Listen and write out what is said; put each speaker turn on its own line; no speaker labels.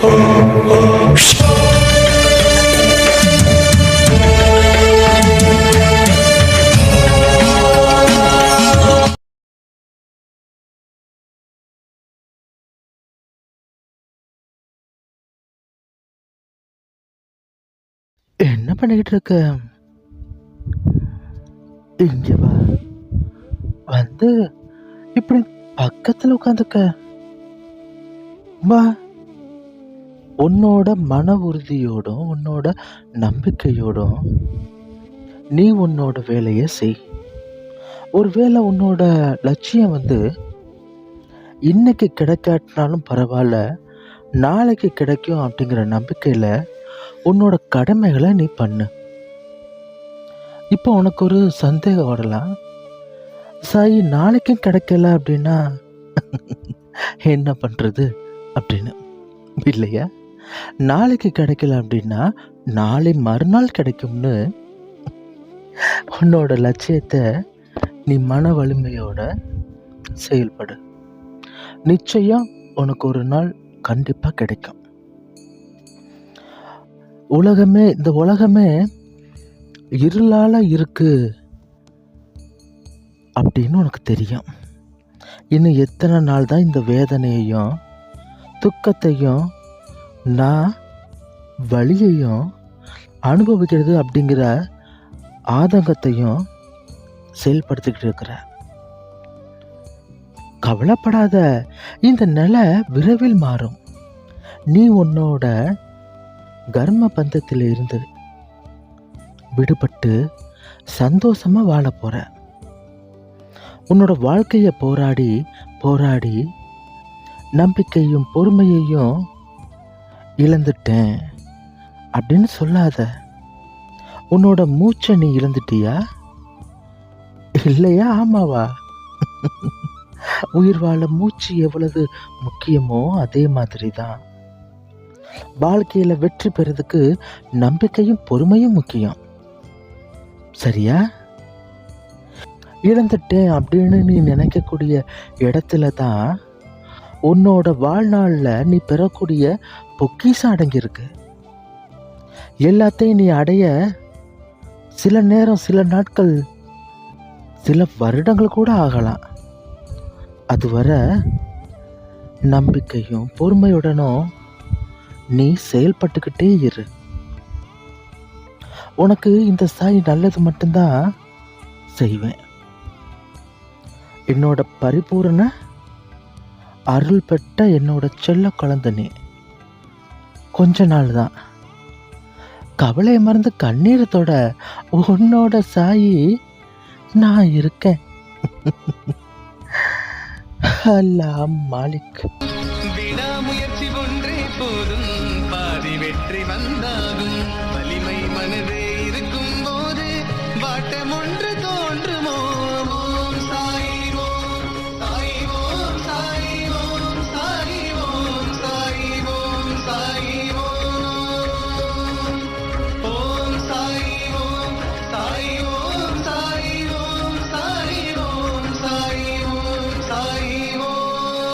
என்ன பண்ணிக்கிட்டு இருக்க? இங்க வா. வந்து இப்படி பக்கத்துல உட்காந்துக்க. வா. உன்னோட மன உறுதியோடும் உன்னோட நம்பிக்கையோடும் நீ உன்னோட வேலையை செய். ஒருவேளை உன்னோட லட்சியம் வந்து இன்னைக்கு கிடைக்காட்டினாலும் பரவாயில்ல நாளைக்கு கிடைக்கும் அப்படிங்கிற நம்பிக்கையில் உன்னோட கடமைகளை நீ பண்ணு. இப்போ உனக்கு ஒரு சந்தேகம் வரலாம். சாய் நாளைக்கும் கிடைக்கல அப்படின்னா என்ன பண்ணுறது அப்படின்னு இல்லையா? நாளைக்கு கிடைக்கல அப்படின்னா நாளை மறுநாள் கிடைக்கும்னு உன்னோட லட்சியத்தை நீ மன வலிமையோட செயல்படு. நிச்சயம் உனக்கு ஒரு நாள் கண்டிப்பாக கிடைக்கும். உலகமே இந்த உலகமே இருளால் இருக்கு அப்படின்னு உனக்கு தெரியும். இன்னும் எத்தனை நாள் தான் இந்த வேதனையையும் துக்கத்தையும் நான் வழியையும் அனுபவிக்கிறது அப்படிங்கிற ஆதங்கத்தையும் செயல்படுத்திக்கிட்டு இருக்கிற. கவலைப்படாத இந்த நிலை விரைவில் மாறும். நீ உன்னோட கர்ம பந்தத்தில் இருந்து விடுபட்டு சந்தோஷமாக வாழ போற. உன்னோட வாழ்க்கையை போராடி போராடி நம்பிக்கையும் பொறுமையையும் இழந்துட்டேன் அப்படின்னு சொல்லாத. உன்னோட மூச்சை நீ இழந்துட்டியா? இல்லையா ஆமாவா? உயிர் வாழ மூச்சு எவ்வளவு முக்கியமோ அதே மாதிரி தான் வாழ்க்கையில வெற்றி பெறதுக்கு நம்பிக்கையும் பொறுமையும் முக்கியம். சரியா? இழந்துட்டேன் அப்படின்னு நீ நினைக்கக்கூடிய இடத்துல தான் உன்னோட வாழ்நாளில் நீ பெறக்கூடிய பொக்கிஷம் அடங்கியிருக்கு. எல்லாத்தையும் நீ அடைய சில நேரம் சில நாட்கள் சில வருடங்கள் கூட ஆகலாம். அதுவரை நம்பிக்கையும் பொறுமையுடனும் நீ செயல்பட்டுக்கிட்டே இரு. உனக்கு இந்த சாய் நல்லது மட்டும்தான் செய்வேன். என்னோட பரிபூரண அருள் பெற்ற என்னோட செல்ல குழந்தை நீ. கொஞ்ச நாள் தான் கவலை மறந்து கண்ணீரத்தோட உன்னோட சாயி நான் இருக்கேன். அல்லாஹ் மாலிக்.
விடாமுயற்சி ஒன்றே போதும். பாதி வெற்றி வந்தாகும். வலிமை மனதே இருக்கும் போது வாட்டம் ஒன்று